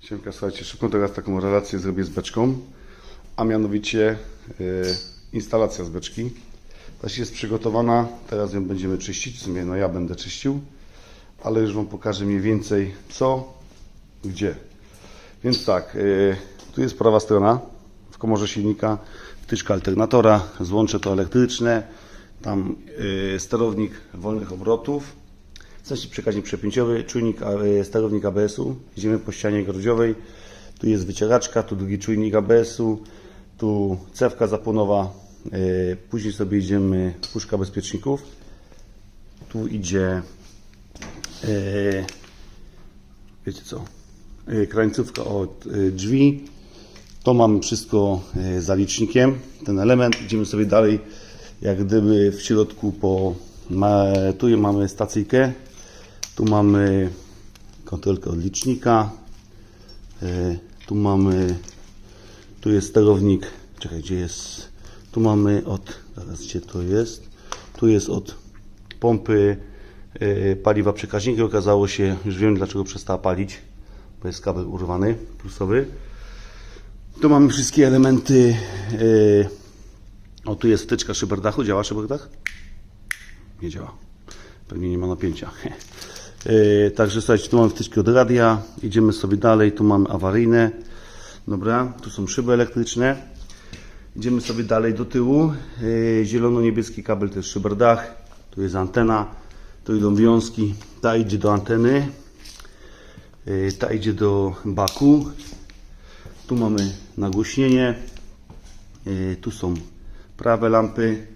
Siemka, słuchajcie, szybką teraz taką relację zrobię z beczką, a mianowicie y, instalacja z beczki. Też jest przygotowana, teraz ją będziemy czyścić, w sumie no ja będę czyścił, ale już Wam pokażę mniej więcej co, gdzie. Więc tak, y, tu jest prawa strona, w komorze silnika, wtyczka alternatora, złącze to elektryczne, tam y, sterownik wolnych obrotów, w sensie przekaźnik przepięciowy, czujnik, y, sterownik ABS-u, idziemy po ścianie grodziowej, tu jest wycieraczka, tu drugi czujnik ABS-u, tu cewka zapłonowa, y, później sobie idziemy puszka bezpieczników, tu idzie y, wiecie co, krańcówka od drzwi. To mamy wszystko za licznikiem, ten element. Idziemy sobie dalej, jak gdyby w środku po... Tu mamy stacyjkę, tu mamy kontrolkę od licznika, y, tu mamy, tu jest sterownik, czekaj, gdzie jest, tu mamy od, zaraz gdzie to jest, tu jest od pompy y, paliwa przekaźnika. Okazało się, już wiem dlaczego przestała palić, bo jest kabel urwany, plusowy. Tu mamy wszystkie elementy. y, O, tu jest wtyczka szyberdachu. Działa szyberdach? Nie działa. Pewnie nie ma napięcia. Y, Także słuchajcie, tu mamy wtyczki od radia. Idziemy sobie dalej. Tu mamy awaryjne. Dobra, tu są szyby elektryczne. Idziemy sobie dalej do tyłu. Yy, Zielono-niebieski kabel to jest szyberdach. Tu jest antena. Tu idą wiązki. Ta idzie do anteny. Yy, Ta idzie do baku. Tu mamy nagłośnienie. Tu są prawe lampy.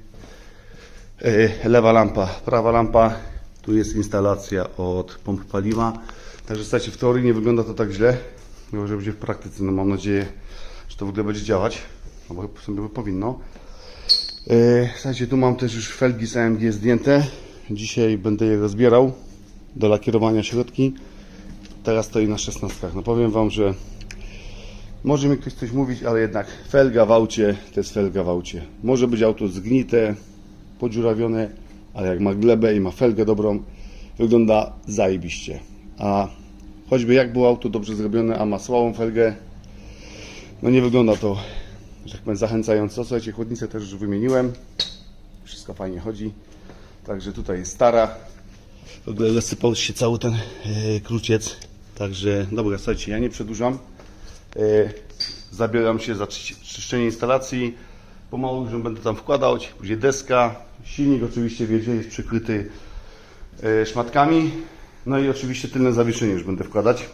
Lewa lampa, prawa lampa. Tu jest instalacja od pomp paliwa. Także słuchajcie, w teorii nie wygląda to tak źle. Mimo, że będzie w praktyce. No mam nadzieję, że to w ogóle będzie działać. No bo w sumie powinno. Yy, Słuchajcie, tu mam też już felgi z AMG zdjęte. Dzisiaj będę je rozbierał do lakierowania środki. Teraz stoi na 16. No powiem Wam, że może mi ktoś coś mówić, ale jednak felga w aucie to jest felga w aucie. Może być auto zgnite, podziurawione, ale jak ma glebę i ma felgę dobrą, wygląda zajebiście. A choćby jak było auto dobrze zrobione, a ma słabą felgę, no nie wygląda to, że tak powiem, zachęcająco. Słuchajcie, chłodnicę też już wymieniłem. Wszystko fajnie chodzi. Także tutaj jest stara. W ogóle rozsypał się cały ten e, kruciec. Także dobra, słuchajcie, ja nie przedłużam. E, zabieram się za czyszczenie instalacji. Pomału już będę tam wkładał. Później deska. Silnik oczywiście wiedzie, jest przykryty e, szmatkami. No i oczywiście tylne zawieszenie już będę wkładać.